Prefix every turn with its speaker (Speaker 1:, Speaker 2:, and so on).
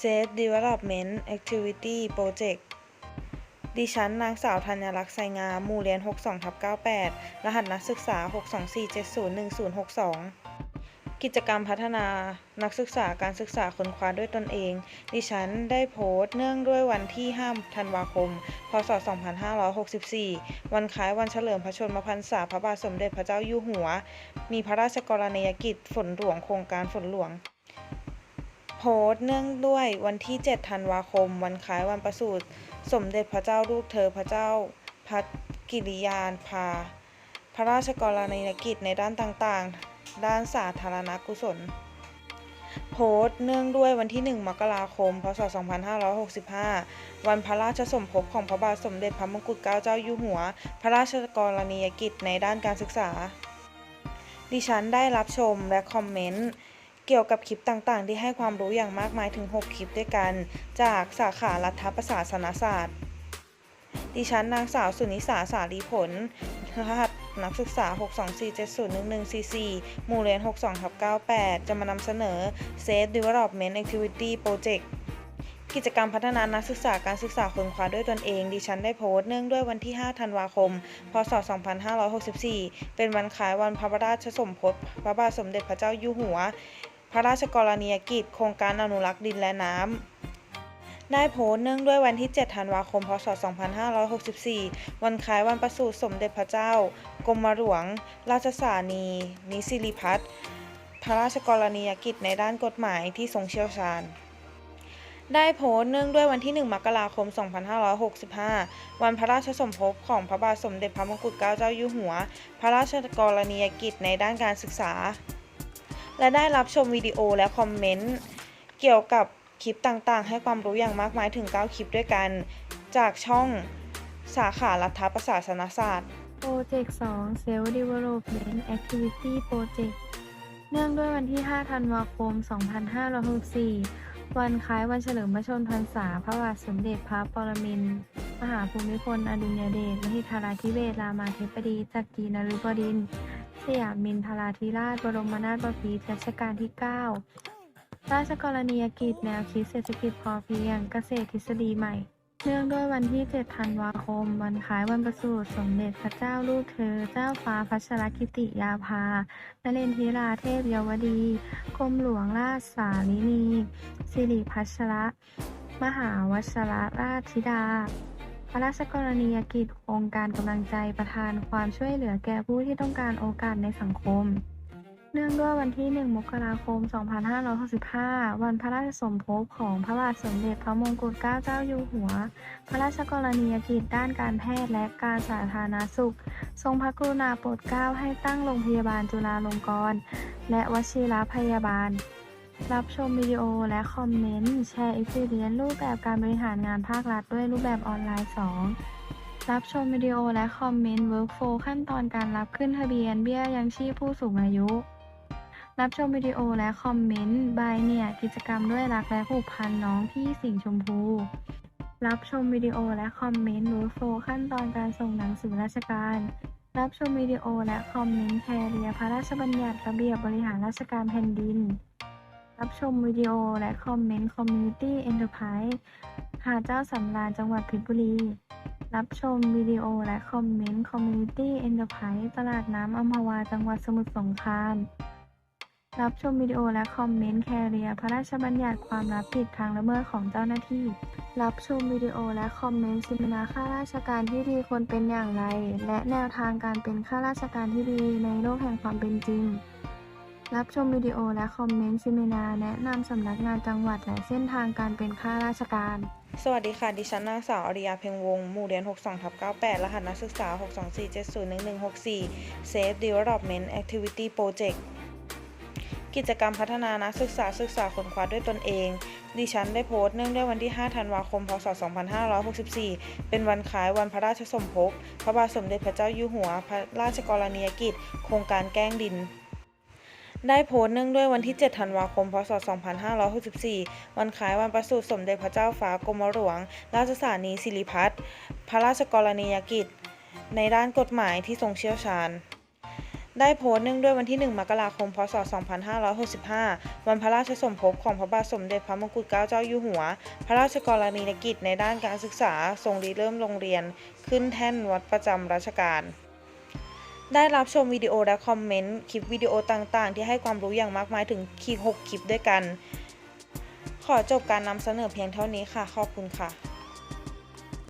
Speaker 1: Safe Development Activity Project ดิฉันนางสาวธัญลักษณ์ไซงามหมู่เรียน 62ทับ98 รหัสนักศึกษา 624701062 กิจกรรมพัฒนานักศึกษาการศึกษาค้นคว้าด้วยตนเอง ดิฉันได้โพสต์เนื่องด้วยวันที่5ธันวาคม พศ 2564 วันคล้ายวันเฉลิมพระชนมพรรษาพระบาทสมเด็จพระเจ้าอยู่หัว มีพระราชกรณียกิจฝนหลวงโครงการฝนหลวง โพสต์เนื่องด้วยวันที่ 7 ธันวาคม วันคล้ายวันประสูติสมเด็จพระเจ้าลูกเธอพระเจ้าพักิริยานพา พระราชกรณียกิจในด้านต่างๆ ด้านสาธารณกุศล โพสต์เนื่องด้วยวันที่ 1 มกราคม พศ 2565 วันพระราชสมภพของพระบาทสมเด็จพระมงกุฎเกล้าเจ้าอยู่หัว พระราชกรณียกิจในด้านการศึกษา ดิฉันได้รับชมและคอมเมนต์ เกี่ยวกับคลิปต่างๆ ที่ให้ความรู้อย่างมากมายถึง 6 คลิปด้วยกัน จากสาขารัฐประศาสนศาสตร์ ดิฉันนางสาวสุนิสาสาลีผลรหัสนักศึกษา 624701144หมู่เรียน 62ทับ98 จะมานำเสนอ Safe Development Activity Project กิจกรรมพัฒนานักศึกษาการศึกษาค้นคว้าด้วยตนเอง ดิฉันได้โพสต์เนื่องด้วยวันที่ 5 ธันวาคม พศ 2564 เป็นวันคล้ายวันพระราชสมภพพระบาทสมเด็จพระเจ้าอยู่หัว พระราชกรณียกิจ โครงการอนุรักษ์ดินและน้ำ ได้โพสต์เนื่องด้วยวันที่ 7 ธันวาคม พศ 2564 วันคล้ายวันประสูติสมเด็จพระเจ้า กรมหลวง ราชสานี นิสิริพัฒน์พระราชกรณียกิจในด้านกฎหมายที่ทรงเชี่ยวชาญได้โพสต์เนื่องด้วยวันที่ 1 มกราคม 2565 วันพระราชสมภพของพระบาทสมเด็จพระมงกุฎเกล้าเจ้าอยู่หัว พระราชกรณียกิจในด้านการศึกษา และได้รับชมวิดีโอและคอมเมนต์เกี่ยวกับคลิปต่างๆ ให้ความรู้อย่างมากมายถึง 9 คลิปด้วยกัน จากช่องสาขารัฐประศาสนศาสตร์
Speaker 2: โปรเจกต์ 2 Self Development Activity Project เนื่องด้วยวันที่ 5 ธันวาคม 2564 วันคล้ายวันเฉลิมพระชนมพรรษา พระบาทสมเด็จพระปรมินทรมหาภูมิพล อดุลยเดชมหิทราธิเบศรามาธิบดีจักรีนฤบดินทร์ ยามมินทราธิราชบรมนาถบพิตรรัชกาลที่ 9 ราชกรณียกิจแนวคิดเศรษฐกิจพอเพียง เกษตรทฤษฎีใหม่ เนื่องด้วยวันที่ 7 ธันวาคม วันคล้ายวันประสูติสมเด็จพระเจ้าลูกเธอ เจ้าฟ้าพัชรกิติยาภานเรนทิราเทพเยาวดีกรมหลวงราชสาลินีสิริพัชรมหาวชรราชธิดา พระราชกรณียกิจองค์การกำลังใจประทานความช่วยเหลือแก่ผู้ที่ต้องการโอกาสในสังคม เนื่องด้วยวันที่ 1 มกราคม 2565 วันพระราชสมภพของพระบาทสมเด็จพระมงกุฎเกล้าเจ้าอยู่หัว พระราชกรณียกิจด้านการแพทย์และการสาธารณสุข ทรงพระกรุณาโปรดเกล้าให้ตั้งโรงพยาบาลจุฬาลงกรณ์และวชิรพยาบาล รับชมวิดีโอและคอมเมนต์ แชร์ experience รูปแบบการบริหารงานภาครัฐด้วยรูปแบบออนไลน์ 2 รับชมวิดีโอและคอมเมนต์ workflow ขั้นตอนการรับขึ้นทะเบียนเบี้ยยังชีพผู้สูงอายุ รับชมวิดีโอและคอมเมนต์บายเนี่ย กิจกรรมด้วยรักและผูกพันน้องพี่สิงห์ชมพู รับชมวิดีโอและคอมเมนต์ workflow ขั้นตอนการส่งหนังสือราชการรับชมวิดีโอและคอมเมนต์แคเรียพระราชบัญญัติระเบียบบริหารราชการแผ่นดิน รับชมวิดีโอและคอมเมนต์ Community Enterprise หาดเจ้าสำราญจังหวัดเพชรบุรี รับชมวิดีโอและคอมเมนต์ Community Enterprise ตลาดน้ำอัมพวาจังหวัดสมุทรสงคราม รับชมวิดีโอและคอมเมนต์แคเรียพระราชบัญญัติความรับผิดทางละเมิดของเจ้าหน้าที่ รับชมวิดีโอและคอมเมนต์ซิมนาข้าราชการที่ดีควรเป็นอย่างไร และแนวทางการเป็นข้าราชการที่ดีในโลกแห่งความเป็นจริง รับชมวิดีโอและคอมเมนต์ซิมินาแนะนำสำนักงานจังหวัดและเส้นทางการเป็นข้าราชการ
Speaker 1: สวัสดีค่ะ ดิฉันนางสาวอริยาเพ็งวงศ์หมู่เรียน 62ทับ98 รหัสนักศึกษา 624701164 Safe Development Activity Project กิจกรรมพัฒนานักศึกษาศึกษาค้นคว้าด้วยตนเอง ดิฉันได้โพสต์เนื่องด้วยวันที่ 5 ธันวาคม พศ 2564 เป็นวันคล้ายวันพระราชสมภพ พระบาทสมเด็จพระเจ้าอยู่หัว พระราชกรณียกิจ โครงการแกล้งดิน ได้โพสต์เนื่องด้วยวันที่ 7 ธันวาคม พศ 2564 วันคล้ายวันประสูติสมเด็จพระเจ้าฟ้ากรมหลวง ราชสานีสิริพัฒน์พระราชกรณียกิจ ในด้านกฎหมายที่ทรงเชี่ยวชาญ ได้โพสต์เนื่องด้วยวันที่ 1 มกราคม พศ 2565 วันพระราชสมภพของพระบาทสมเด็จพระมงกุฎเกล้าเจ้าอยู่หัว พระราชกรณียกิจในด้านการศึกษาทรงริเริ่มโรงเรียน ขึ้นแท่นวัดประจำราชการ ได้รับชมวิดีโอและคอมเมนต์คลิปวิดีโอต่างๆ ที่ให้ความรู้อย่างมากมายถึงคลิป6คลิปด้วยกัน ขอจบการนำเสนอเพียงเท่านี้ค่ะ ขอบคุณค่ะ